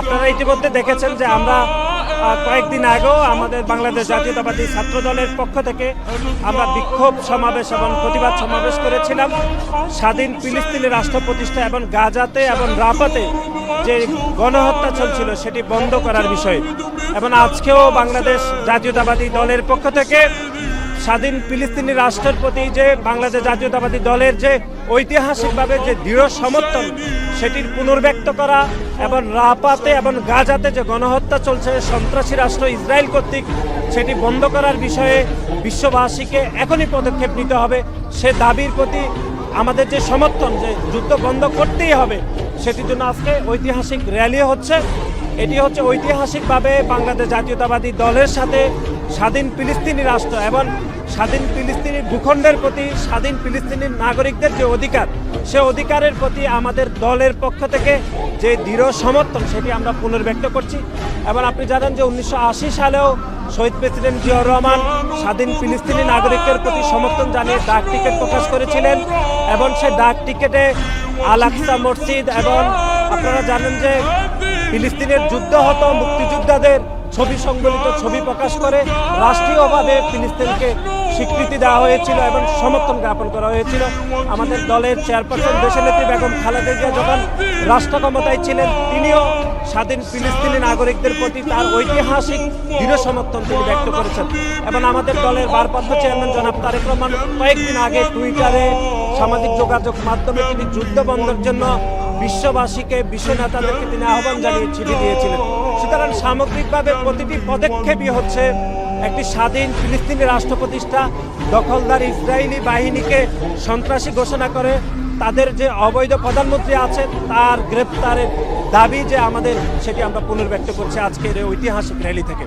আপনারা ইতিমধ্যে দেখেছেন যে আমরা কয়েকদিন আগেও আমাদের বাংলাদেশ জাতীয়তাবাদী ছাত্র দলের পক্ষ থেকে আমরা বিক্ষোভ সমাবেশ এবং প্রতিবাদ সমাবেশ করেছিলাম। স্বাধীন ফিলিস্তিনি রাষ্ট্র প্রতিষ্ঠা এবং গাজাতে এবং রাফাতে যে গণহত্যা চলছিল, সেটি বন্ধ করার বিষয়ে। এবং আজকেও বাংলাদেশ জাতীয়তাবাদী দলের পক্ষ থেকে স্বাধীন ফিলিস্তিনি রাষ্ট্রের প্রতি যে বাংলাদেশ জাতীয়তাবাদী দলের যে ঐতিহাসিকভাবে যে দৃঢ় সমর্থন, সেটির পুনর্ব্যক্ত করা এবং রাপাতে এবং গাজাতে যে গণহত্যা চলছে, সন্ত্রাসী রাষ্ট্র ইসরায়েল কর্তৃক, সেটি বন্ধ করার বিষয়ে বিশ্ববাসীকে এখনই পদক্ষেপ নিতে হবে। সে দাবির প্রতি আমাদের যে সমর্থন, যে যুদ্ধ বন্ধ করতেই হবে, সেটির জন্য আজকে ঐতিহাসিক র্যালি হচ্ছে। এটি হচ্ছে ঐতিহাসিকভাবে বাংলাদেশ জাতীয়তাবাদী দলের সাথে স্বাধীন ফিলিস্তিনি রাষ্ট্র এবং স্বাধীন ফিলিস্তিনি ভূখণ্ডের প্রতি স্বাধীন ফিলিস্তিনি নাগরিকদের যে অধিকার, সে অধিকারের প্রতি আমাদের দলের পক্ষ থেকে যে দৃঢ় সমর্থন সেটি আমরা পুনর্ব্যক্ত করছি। এবং আপনি জানেন যে উনিশশো আশি সালেও শহীদ প্রেসিডেন্ট জিয়াউর রহমান স্বাধীন ফিলিস্তিনি নাগরিকের প্রতি সমর্থন জানিয়ে ডাক টিকিট প্রকাশ করেছিলেন এবং সে ডাক টিকিটে আল আকসা মসজিদ এবং আপনারা জানেন যে ফিলিস্তিনের যুদ্ধ হতো, মুক্তিযোদ্ধাদের ছবি সংবলিত ছবি প্রকাশ করে রাষ্ট্রীয়ভাবে ফিলিস্তিনকে স্বীকৃতি দেওয়া হয়েছিল এবং সমর্থন জ্ঞাপন করা হয়েছিল। আমাদের দলের চেয়ারপারসন দেশনেত্রী বেগম খালেদা জিয়া যখন রাষ্ট্র ক্ষমতায় ছিলেন, তিনিও স্বাধীন ফিলিস্তিনি নাগরিকদের প্রতি তার ঐতিহাসিক দৃঢ় সমর্থন তিনি ব্যক্ত করেছেন। এবং আমাদের দলের ভারপ্রাপ্ত চেয়ারম্যান জনাব তারেক রহমান কয়েকদিন আগে টুইটারে সামাজিক যোগাযোগ মাধ্যমে তিনি যুদ্ধ বন্ধের জন্য বিশ্ববাসীকে, বিশ্ব নেতাদেরকে তিনি আহ্বান জানিয়ে চিঠি দিয়েছিলেন। সুতরাং সামগ্রিকভাবে প্রতিটি পদক্ষেপই হচ্ছে একটি স্বাধীন ফিলিস্তিনি রাষ্ট্র প্রতিষ্ঠা দখলদার ইসরায়েলি বাহিনীকে সন্ত্রাসী ঘোষণা করে তাদের যে অবৈধ প্রধানমন্ত্রী আছে তার গ্রেপ্তারের দাবি যে আমাদের, সেটি আমরা পুনর্ব্যক্ত করছি আজকের ঐতিহাসিক র্যালি থেকে।